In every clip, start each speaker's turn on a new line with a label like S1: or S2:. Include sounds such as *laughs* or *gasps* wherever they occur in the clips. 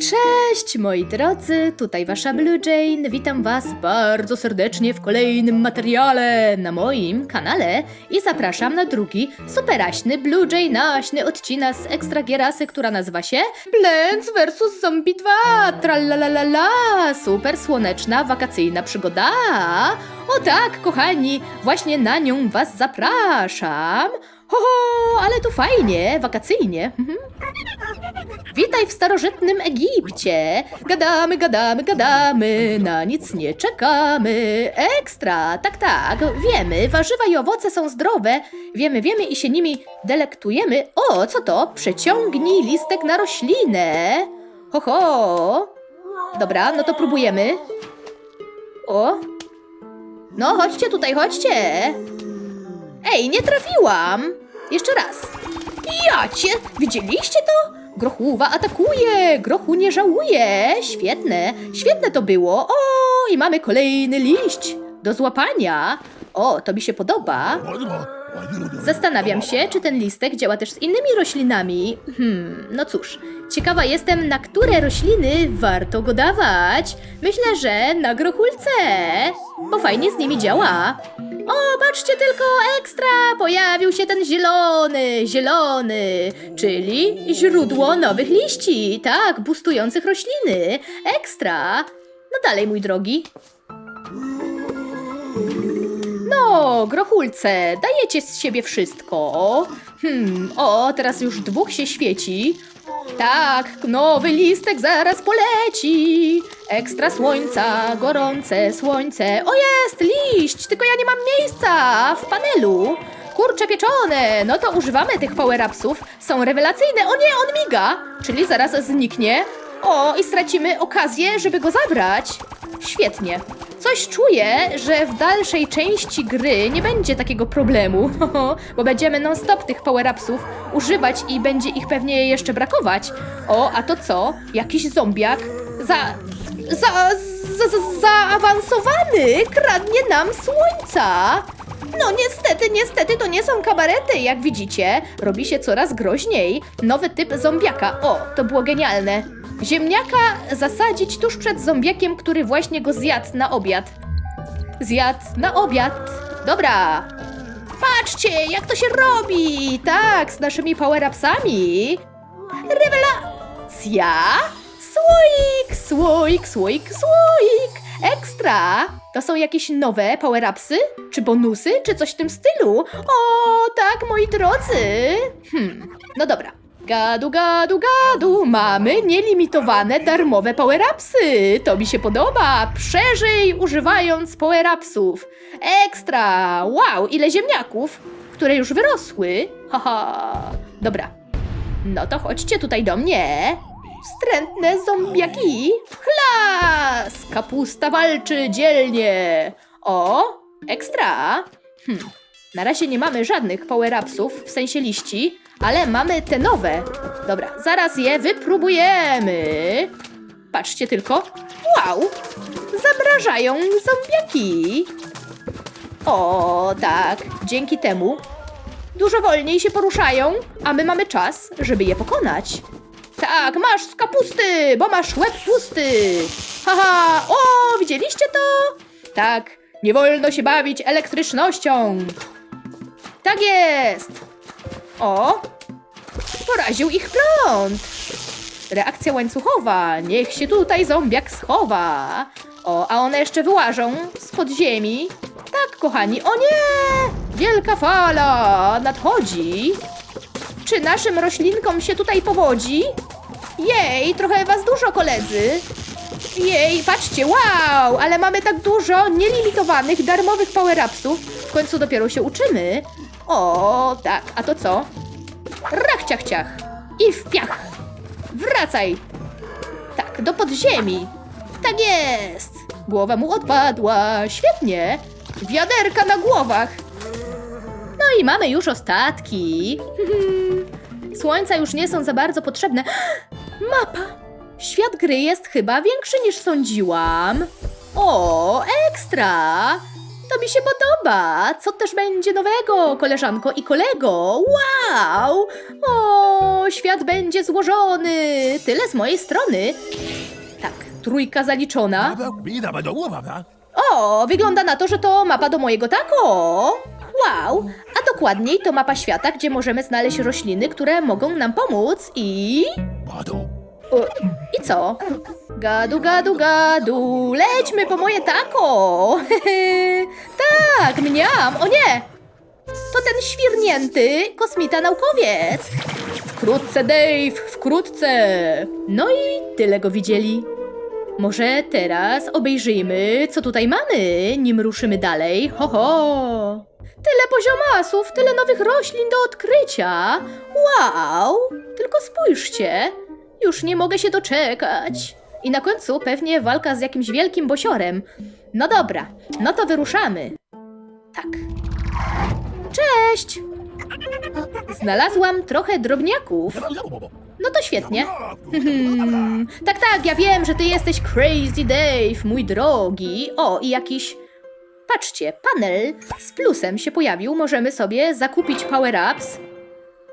S1: Cześć moi drodzy, tutaj wasza Blue Jane. Witam was bardzo serdecznie w kolejnym materiale na moim kanale i zapraszam na drugi superaśny Blue Jane-aśny odcinek z Ekstra Gierasy, która nazywa się Plants vs Zombie 2. Tralalala, super słoneczna wakacyjna przygoda. O tak, kochani, właśnie na nią was zapraszam. Ho, ho, ale tu fajnie, wakacyjnie. Mhm. Witaj w starożytnym Egipcie. Gadamy, gadamy, gadamy, na nic nie czekamy. Ekstra, tak, tak, wiemy, warzywa i owoce są zdrowe. Wiemy, wiemy i się nimi delektujemy. O, co to? Przeciągnij listek na roślinę. Ho, ho. Dobra, no to próbujemy. O. No, chodźcie tutaj, chodźcie. Ej, nie trafiłam. Jeszcze raz. Jacie, widzieliście to? Grochówa atakuje, grochu nie żałuje. Świetne, świetne to było. O, i mamy kolejny liść do złapania. O, to mi się podoba. Zastanawiam się, czy ten listek działa też z innymi roślinami. Hmm, no cóż, ciekawa jestem, na które rośliny warto go dawać. Myślę, że na grochulce, bo fajnie z nimi działa. O, patrzcie tylko, ekstra! Pojawił się ten zielony, zielony, czyli źródło nowych liści, tak, bustujących rośliny. Ekstra! No dalej, mój drogi. No, grochulce, dajecie z siebie wszystko. Hmm, o, teraz już dwóch się świeci. Tak, nowy listek zaraz poleci. Ekstra słońca, gorące słońce. O jest, liść, tylko ja nie mam miejsca w panelu. Kurcze pieczone, no to używamy tych power-upsów. Są rewelacyjne. O nie, on miga, czyli zaraz zniknie. O, i stracimy okazję, żeby go zabrać. Świetnie. Coś czuję, że w dalszej części gry nie będzie takiego problemu, *laughs* bo będziemy non-stop tych power-upsów używać i będzie ich pewnie jeszcze brakować. O, a to co? Jakiś zombiak za... za... za... za zaawansowany kradnie nam słońca! No niestety, niestety to nie są kabarety, jak widzicie. Robi się coraz groźniej. Nowy typ zombiaka. O, to było genialne. Ziemniaka zasadzić tuż przed zombiakiem, który właśnie go zjadł na obiad. Zjadł na obiad. Dobra. Patrzcie, jak to się robi. Tak, z naszymi power-upsami. Rewelacja. Słoik, słoik, słoik, słoik. Ekstra. To są jakieś nowe power-upsy? Czy bonusy? Czy coś w tym stylu? O, tak, moi drodzy. Hmm, no dobra. Gadu, gadu, gadu, mamy nielimitowane darmowe power-upsy. To mi się podoba. Przeżyj używając power-upsów. Ekstra! Wow, ile ziemniaków, które już wyrosły. Haha. Dobra. No to chodźcie tutaj do mnie. Wstrętne zombiaki. Chlas! Kapusta walczy dzielnie. O, ekstra. Hm. Na razie nie mamy żadnych power-upsów, w sensie liści, ale mamy te nowe. Dobra, zaraz je wypróbujemy. Patrzcie tylko. Wow! Zamrażają zombiaki. O, tak. Dzięki temu dużo wolniej się poruszają, a my mamy czas, żeby je pokonać. Tak, masz z kapusty, bo masz łeb pusty. Haha, o, widzieliście to? Tak, nie wolno się bawić elektrycznością. Tak jest. O, poraził ich prąd. Reakcja łańcuchowa, niech się tutaj zombiak schowa. O, a one jeszcze wyłażą z podziemi. Tak, kochani, o nie! Wielka fala nadchodzi. Czy naszym roślinkom się tutaj powodzi? Jej, trochę was dużo, koledzy. Jej, patrzcie, wow, ale mamy tak dużo nielimitowanych, darmowych power-upsów. W końcu dopiero się uczymy. O, tak, a to co? Rach, ciach, ciach. I w piach. Wracaj. Tak, do podziemi. Tak jest. Głowa mu odpadła. Świetnie. Wiaderka na głowach. No i mamy już ostatki. *laughs* Słońca już nie są za bardzo potrzebne. *gasps* Mapa! Świat gry jest chyba większy niż sądziłam. O, ekstra! To mi się podoba. Co też będzie nowego, koleżanko i kolego? Wow! O, świat będzie złożony. Tyle z mojej strony. Tak, trójka zaliczona. O, wygląda na to, że to mapa do mojego tako. Wow, a dokładniej to mapa świata, gdzie możemy znaleźć rośliny, które mogą nam pomóc i... I co? Gadu, gadu, gadu, lećmy po moje tako! *laughs* tak, mniam, o nie! To ten świrnięty kosmita naukowiec! Wkrótce, Dave, wkrótce! No i tyle go widzieli. Może teraz obejrzyjmy, co tutaj mamy, nim ruszymy dalej. Ho, ho! Tyle poziomasów, tyle nowych roślin do odkrycia. Wow! Tylko spójrzcie. Już nie mogę się doczekać. I na końcu pewnie walka z jakimś wielkim bosiorem. No dobra, no to wyruszamy. Tak. Cześć! Znalazłam trochę drobniaków. No to świetnie. Hmm, *laughs* tak, tak, ja wiem, że ty jesteś Crazy Dave, mój drogi. O, i jakiś. Patrzcie, panel z plusem się pojawił. Możemy sobie zakupić power-ups.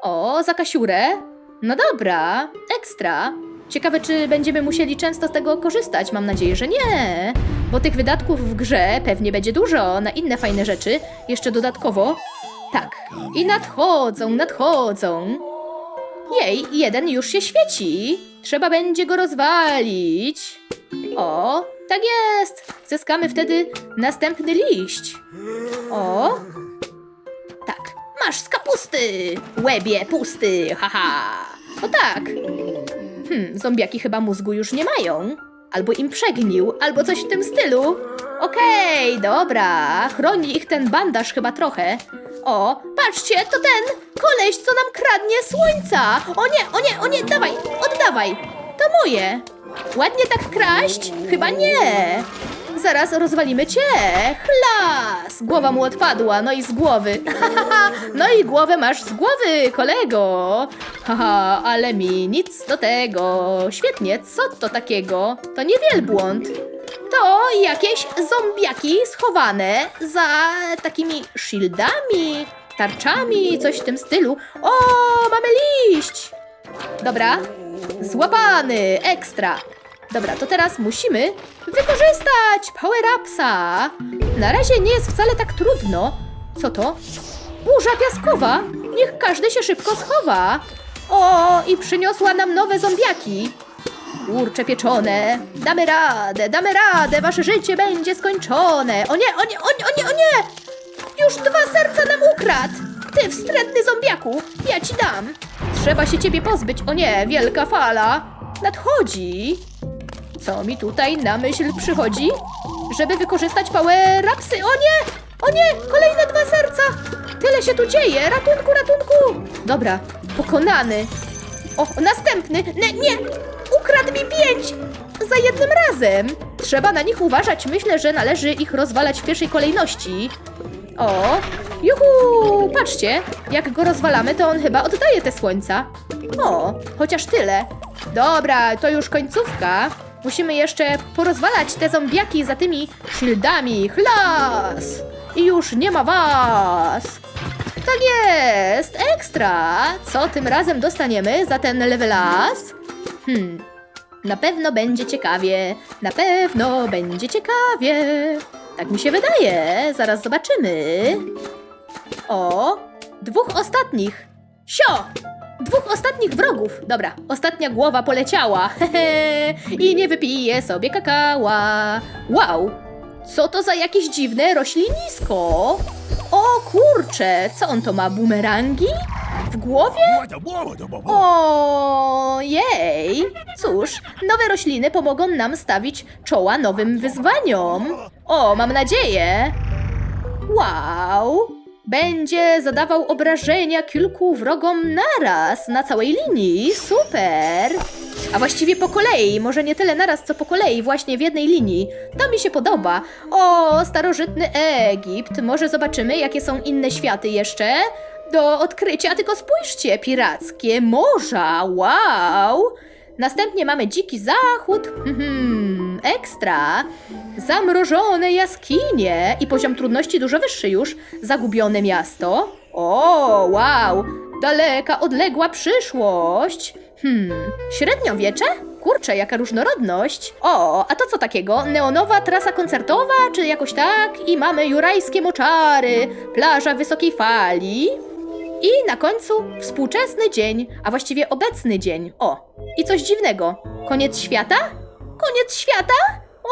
S1: O, za kasiurę. No dobra, ekstra. Ciekawe, czy będziemy musieli często z tego korzystać. Mam nadzieję, że nie. Bo tych wydatków w grze pewnie będzie dużo na inne fajne rzeczy. Jeszcze dodatkowo. Tak. I nadchodzą, nadchodzą. Jej, jeden już się świeci. Trzeba będzie go rozwalić. O, tak jest. Zyskamy wtedy następny liść. O, tak. Masz z kapusty. Łebie pusty, haha. O tak. Hmm, zombiaki chyba mózgu już nie mają. Albo im przegnił, albo coś w tym stylu. Okej, dobra. Chroni ich ten bandaż chyba trochę. O, patrzcie, to ten koleś, co nam kradnie słońca. O nie, o nie, o nie, dawaj, oddawaj. To moje. Ładnie tak kraść? Chyba nie. Zaraz rozwalimy cię. Chlas! Głowa mu odpadła, no i z głowy. *laughs* no i głowę masz z głowy, kolego. Haha, ale mi nic do tego. Świetnie, co to takiego? To nie wielbłąd. To jakieś zombiaki schowane za takimi shieldami, tarczami, coś w tym stylu. O, mamy liść! Dobra, złapany, ekstra. Dobra, to teraz musimy wykorzystać power-upsa. Na razie nie jest wcale tak trudno. Co to? Burza piaskowa. Niech każdy się szybko schowa. O, i przyniosła nam nowe zombiaki. Kurcze pieczone. Damy radę, damy radę. Wasze życie będzie skończone. O nie, o nie, o nie, o nie, o nie! Już dwa serca nam ukradł. Ty wstrętny zombiaku, ja ci dam. Trzeba się ciebie pozbyć. O nie, wielka fala. Nadchodzi. Co mi tutaj na myśl przychodzi? Żeby wykorzystać power-upsy. O nie! O nie! Kolejne dwa serca! Tyle się tu dzieje! Ratunku, ratunku! Dobra, pokonany. O, następny! Nie, nie! Ukradł mi pięć! Za jednym razem! Trzeba na nich uważać. Myślę, że należy ich rozwalać w pierwszej kolejności. O! Juhu! Patrzcie, jak go rozwalamy, to on chyba oddaje te słońca. O, chociaż tyle. Dobra, to już końcówka. Musimy jeszcze porozwalać te zombiaki za tymi shieldami. Chlas! I już nie ma was! Tak jest! Ekstra! Co tym razem dostaniemy za ten level as? Hmm, na pewno będzie ciekawie. Na pewno będzie ciekawie. Tak mi się wydaje. Zaraz zobaczymy. O, dwóch ostatnich. Sio! Dwóch ostatnich wrogów. Dobra, ostatnia głowa poleciała. Hehe. *laughs* I nie wypiję sobie kakała. Wow! Co to za jakieś dziwne roślinisko? O kurcze, co on to ma? Bumerangi? W głowie? Ojej! Cóż, nowe rośliny pomogą nam stawić czoła nowym wyzwaniom. O, mam nadzieję. Wow! Będzie zadawał obrażenia kilku wrogom naraz na całej linii. Super! A właściwie po kolei, może nie tyle naraz, co po kolei, właśnie w jednej linii. To mi się podoba. O, starożytny Egipt. Może zobaczymy, jakie są inne światy jeszcze? Do odkrycia, tylko spójrzcie, pirackie morza. Wow! Następnie mamy dziki zachód. Mhm, ekstra. Zamrożone jaskinie i poziom trudności dużo wyższy już. Zagubione miasto. O, wow! Daleka, odległa przyszłość. Hmm, średniowiecze? Kurczę, jaka różnorodność. O, a to co takiego? Neonowa trasa koncertowa, czy jakoś tak? I mamy jurajskie moczary, plaża wysokiej fali. I na końcu współczesny dzień, a właściwie obecny dzień. O, i coś dziwnego. Koniec świata? Koniec świata?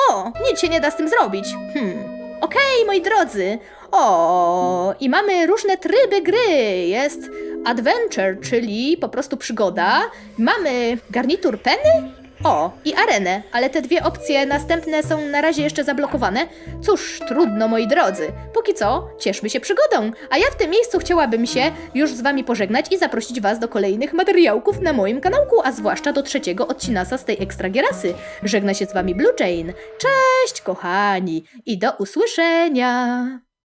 S1: O, nic się nie da z tym zrobić. Hmm. Okej, moi drodzy. O, i mamy różne tryby gry. Jest adventure, czyli po prostu przygoda. Mamy garnitur Penny. O, i arenę, ale te dwie opcje następne są na razie jeszcze zablokowane. Cóż, trudno, moi drodzy. Póki co, cieszmy się przygodą. A ja w tym miejscu chciałabym się już z wami pożegnać i zaprosić was do kolejnych materiałków na moim kanałku, a zwłaszcza do trzeciego odcinasa z tej ekstra gierasy. Żegna się z wami Blue Jane. Cześć, kochani, i do usłyszenia!